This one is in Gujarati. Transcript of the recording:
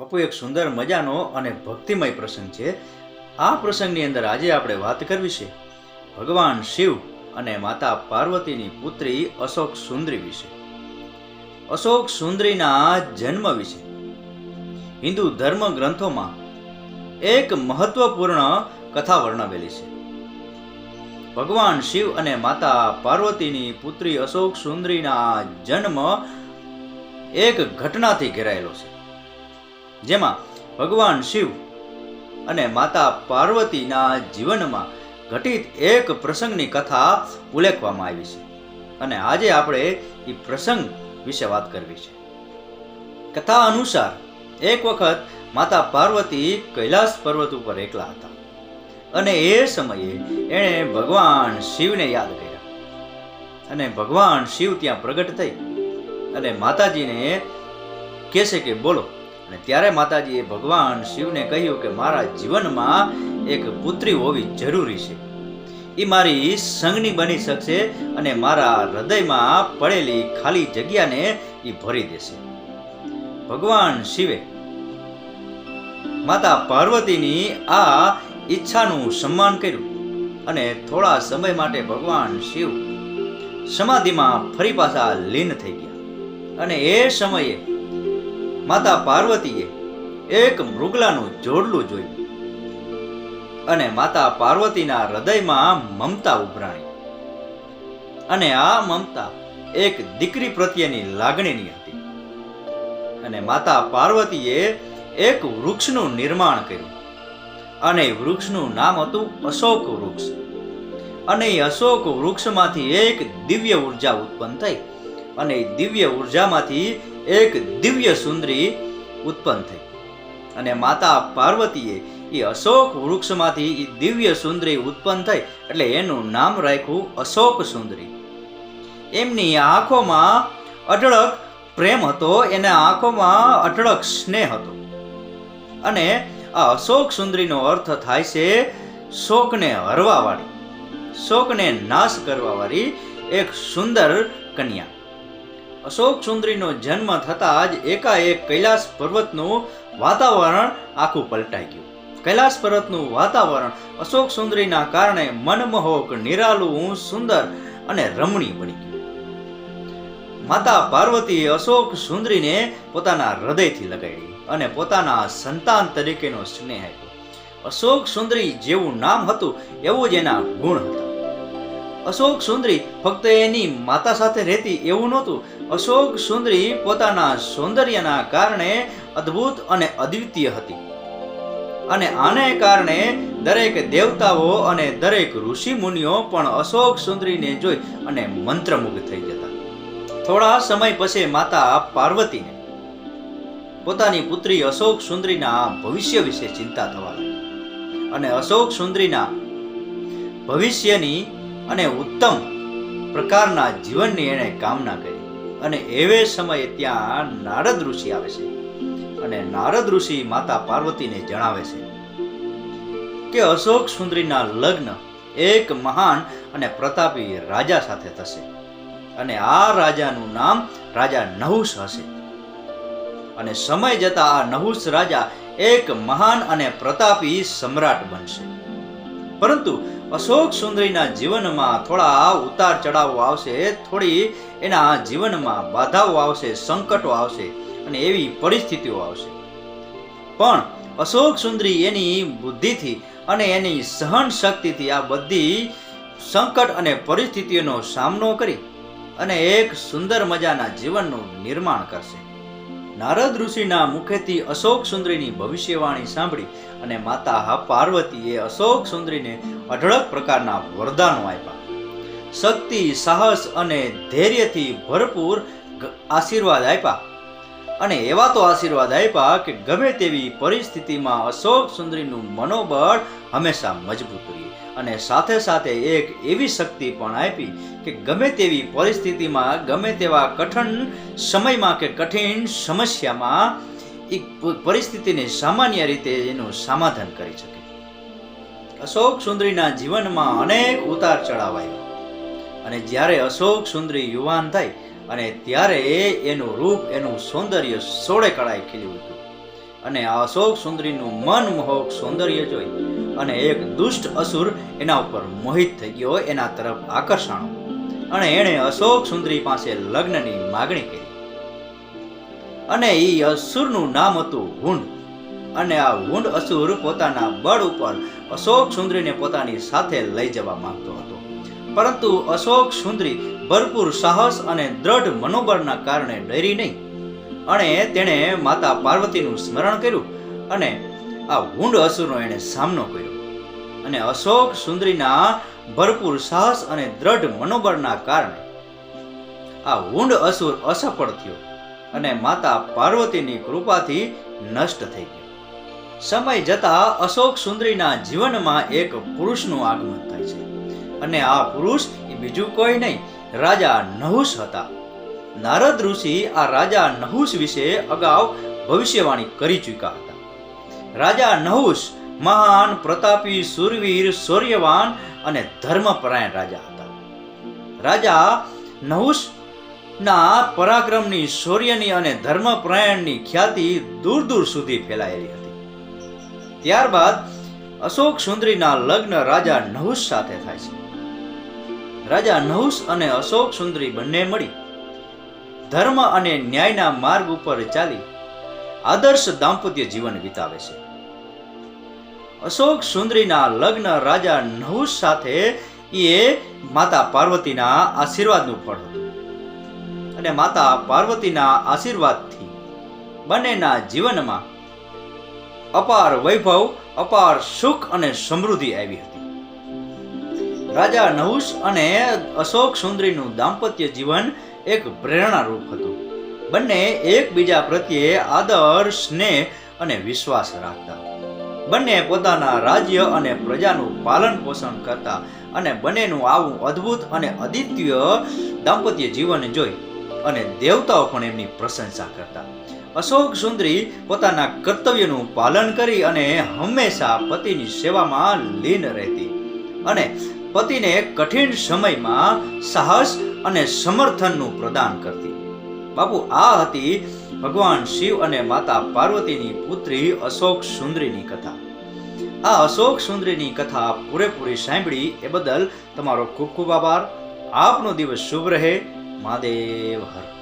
બાપુ, એક સુંદર મજાનો અને ભક્તિમય પ્રસંગ છે. આ પ્રસંગની અંદર આજે આપણે વાત કરવી છે ભગવાન શિવ અને માતા પાર્વતીની પુત્રી અશોક સુંદરી વિશે. અશોક સુંદરીના જન્મ વિશે. હિન્દુ ધર્મ ગ્રંથોમાં એક મહત્વપૂર્ણ કથા વર્ણવેલી છે. ભગવાન શિવ અને માતા પાર્વતીની પુત્રી અશોક સુંદરીના જન્મ એક ઘટનાથી ઘેરાયેલો છે. જેમાં ભગવાન શિવ અને માતા પાર્વતીના જીવનમાં ઘટિત એક પ્રસંગની કથા ઉલ્લેખવામાં આવી છે. અને આજે આપણે એ પ્રસંગ વિશે વાત કરવી છે. કથા અનુસાર એક વખત માતા પાર્વતી કૈલાસ પર્વત ઉપર એકલા હતા. અને એ સમયે એણે ભગવાન શિવને યાદ કર્યા. અને ભગવાન શિવ ત્યાં પ્રગટ થઈ. અને માતાજીને કહેશે કે બોલો અને ત્યારે માતાજીએ ભગવાન શિવને કહ્યું કે મારા જીવનમાં એક પુત્રી હોવી જરૂરી છે. એ મારી સંગની બની શકશે અને મારા હૃદયમાં પડેલી ખાલી જગ્યાને એ ભરી દેશે. ભગવાન શિવે, માતા પાર્વતીની આ ઈચ્છાનું સન્માન કર્યું અને થોડા સમય માટે ભગવાન શિવ સમાધિમાં ફરી પાછા લીન થઈ ગયા. અને એ સમયે માતા પાર્વતીએ એક મૃગલાનું જોડલું જોયું અને માતા પાર્વતીના હૃદયમાં મમતા ઉભરાણી. અને આ મમતા એક દીકરી પ્રત્યેની લાગણીની હતી. અને માતા પાર્વતીએ એક વૃક્ષનું નિર્માણ કર્યું. અને વૃક્ષનું નામ હતું અશોક વૃક્ષ. અને એ અશોક વૃક્ષમાંથી એક દિવ્ય ઊર્જા ઉત્પન્ન થઈ. અને દિવ્ય ઉર્જામાંથી એક દિવ્ય સુંદરી ઉત્પન્ન થઈ. અને માતા પાર્વતીએ એ અશોક વૃક્ષમાંથી એ દિવ્ય સુંદરી ઉત્પન્ન થઈ, એટલે એનું નામ રાખ્યું અશોક સુંદરી. એમની આંખોમાં અઢળક પ્રેમ હતો, એના આંખોમાં અઢળક સ્નેહ હતો. અને આ અશોક સુંદરીનો અર્થ થાય છે શોકને હરવાવાળી. શોકને નાશ કરવાવાળી એક સુંદર કન્યા. અશોક સુંદરીનો જન્મ થતાં જ એકાએક કૈલાસ પર્વતનું વાતાવરણ આખું પલટાઈ ગયું. કૈલાસ પર્વતનું વાતાવરણ અશોક સુંદરીના કારણે મનમોહક, નિરાલું, સુંદર અને રમણીય બની ગયું. માતા પાર્વતી અશોક સુંદરીને પોતાના હૃદયથી લગાડી અને પોતાના સંતાન તરીકેનો સ્નેહ આપ્યો. અશોક સુંદરી જેવું નામ હતું, એવું જ એના ગુણ હતા. અશોક સુંદરી ફક્ત એની માતા સાથે રહેતી એવું નહોતું. અશોક સુંદરી પોતાના સૌંદર્યના કારણે અદ્ભુત અને અદ્વિતીય હતી. અને આને કારણે દરેક દેવતાઓ અને દરેક ઋષિ મુનિઓ પણ અશોક સુંદરીને જોઈ અને મંત્રમુગ્ધ થઈ જતા. થોડા સમય પછી માતા પાર્વતીને પોતાની પુત્રી અશોક સુંદરીના ભવિષ્ય વિશે ચિંતા થવા લાગી. અને અશોક સુંદરીના ભવિષ્યની અને ઉત્તમ પ્રકારના જીવનની એણે કામના કરી. અને એવે સમયે ત્યાં નારદ ઋષિ આવે છે. અને નારદ ઋષિ માતા પાર્વતીને જણાવે છે કે અશોક સુંદરીના લગ્ન એક મહાન અને પ્રતાપી રાજા સાથે થશે. અને આ રાજાનું નામ રાજા નહુસ હશે. અને સમય જતા આ નહુસ રાજા એક મહાન અને પ્રતાપી સમ્રાટ બનશે. પરંતુ અશોક સુંદરીના જીવનમાં થોડા ઉતાર ચઢાવો આવશે, થોડી એના જીવનમાં બાધાઓ આવશે, સંકટો આવશે અને એવી પરિસ્થિતિઓ આવશે. પણ અશોક સુંદરી એની બુદ્ધિથી અને એની સહન શક્તિથી આ બધી સંકટ અને પરિસ્થિતિઓનો સામનો કરી અને એક સુંદર મજાના જીવનનું નિર્માણ કરશે. નારદ ઋષિના મુખેથી અશોક સુંદરીની ભવિષ્યવાણી સાંભળી અને માતા પાર્વતીએ અશોક સુંદરીને અઢળક પ્રકારના વરદાનો આપ્યા. શક્તિ, સાહસ અને ધૈર્યથી ભરપૂર આશીર્વાદ આપ્યા. અને એવા તો આશીર્વાદ આપ્યા કે ગમે તેવી પરિસ્થિતિમાં અશોક સુંદરીનું મનોબળ હંમેશા મજબૂત રહ્યું અને સાથે સાથે એક એવી શક્તિ પણ આપી કે ગમે તેવી પરિસ્થિતિમાં, ગમે તેવા કઠિન સમયમાં કે કઠિન સમસ્યામાં એ પરિસ્થિતિને સામાન્ય રીતે એનું સમાધાન કરી શકે. અશોક સુંદરીના જીવનમાં અનેક ઉતાર ચઢાવ આવ્યા. અને જ્યારે અશોક સુંદરી યુવાન થાય અને ત્યારે એનું રૂપ, એનું સૌંદર્ય સોળે કળાએ ખીલ્યું હતું. અને આ અશોક સુંદરીનું મનમોહક સૌંદર્ય જોઈ અને એક દુષ્ટ અસુર એના ઉપર મોહિત થઈ ગયો, એના તરફ આકર્ષણ. અને એણે અશોક સુંદરી પાસે લગ્નની માગણી કરી. અને એ અસુરનું નામ હતું હુંડ. અને આ હુંડ અસુર પોતાના બળ ઉપર અશોક સુંદરીને પોતાની સાથે લઈ જવા માંગતો હતો. પરંતુ અશોક સુંદરી ભરપૂર સાહસ અને દ્રઢ મનોબળના કારણે ડરી નહીં. અને તેણે માતા પાર્વતીનું સ્મરણ કર્યું અને આ હુંડ અસુરનો એણે સામનો કર્યો. અને અશોક સુંદરીના ભરપૂર સાહસ અને દ્રઢ મનોબળના કારણે આ હુંડ અસુર અસફળ થયો. અને માતા પાર્વતીની કૃપાથી નષ્ટ થઈ ગયું. સમય જતા અશોક સુંદરીના જીવનમાં એક પુરુષનું આગમન થાય છે. અને આ પુરુષ એ બીજું કોઈ નહીં, રાજા નહુષ હતા. નારદ ઋષિ આ રાજા નહુષ વિશે અગાઉ ભવિષ્યવાણી કરી ચૂક્યા હતા. રાજા નહુષ મહાન પ્રતાપી સુરવીર શૌર્યવાન અને ધર્મપરાયણ રાજા હતા. રાજા નહુષ ના, પરાક્રમની, શૌર્યની અને ધર્મપરાયણની ખ્યાતિ દૂર દૂર સુધી ફેલાયેલી હતી. ત્યારબાદ અશોક સુંદરીના લગ્ન રાજા નહુષ સાથે થાય છે. રાજા નહુષ અને અશોક સુંદરી બંને મળી ધર્મ અને ન્યાયના માર્ગ ઉપર ચાલી આદર્શ દાંપત્ય જીવન વિતાવે છે. અશોક સુંદરીના લગ્ન રાજા નહુષ સાથે એ માતા પાર્વતીના આશીર્વાદનું ફળ હતું. અને માતા પાર્વતીના આશીર્વાદથી બંનેના જીવનમાં અપાર વૈભવ, અપાર સુખ અને સમૃદ્ધિ આવી હતી. રાજા નહુષ અને અશોક સુંદરીનું દાંપત્ય જીવન એક પ્રેરણારૂપ હતું. બંને એકબીજા પ્રત્યે આદર, સ્નેહ અને વિશ્વાસ રાખતા. બંને પોતાના રાજ્ય અને પ્રજાનું પાલન પોષણ કરતા અને બંનેનું આવું અદ્ભુત અને અદિત્ય દાંપત્ય જીવન જોઈ અને દેવતાઓ પણ એમની પ્રશંસા કરતા. અશોક સુંદરી પોતાના કર્તવ્યનું પાલન કરી અને હંમેશા પતિની સેવામાં લીન રહેતી અને પતિને કઠિન સમયમાં સાહસ અને સમર્થનનું પ્રદાન કરતી. બાપુ, આ હતી ભગવાન શિવ અને માતા પાર્વતીની પુત્રી અશોક સુંદરીની કથા. આ અશોક સુંદરીની કથા પૂરેપૂરી સાંભળી એ બદલ તમારો ખૂબ ખૂબ આભાર. આપનો દિવસ શુભ રહે. મહાદેવ હર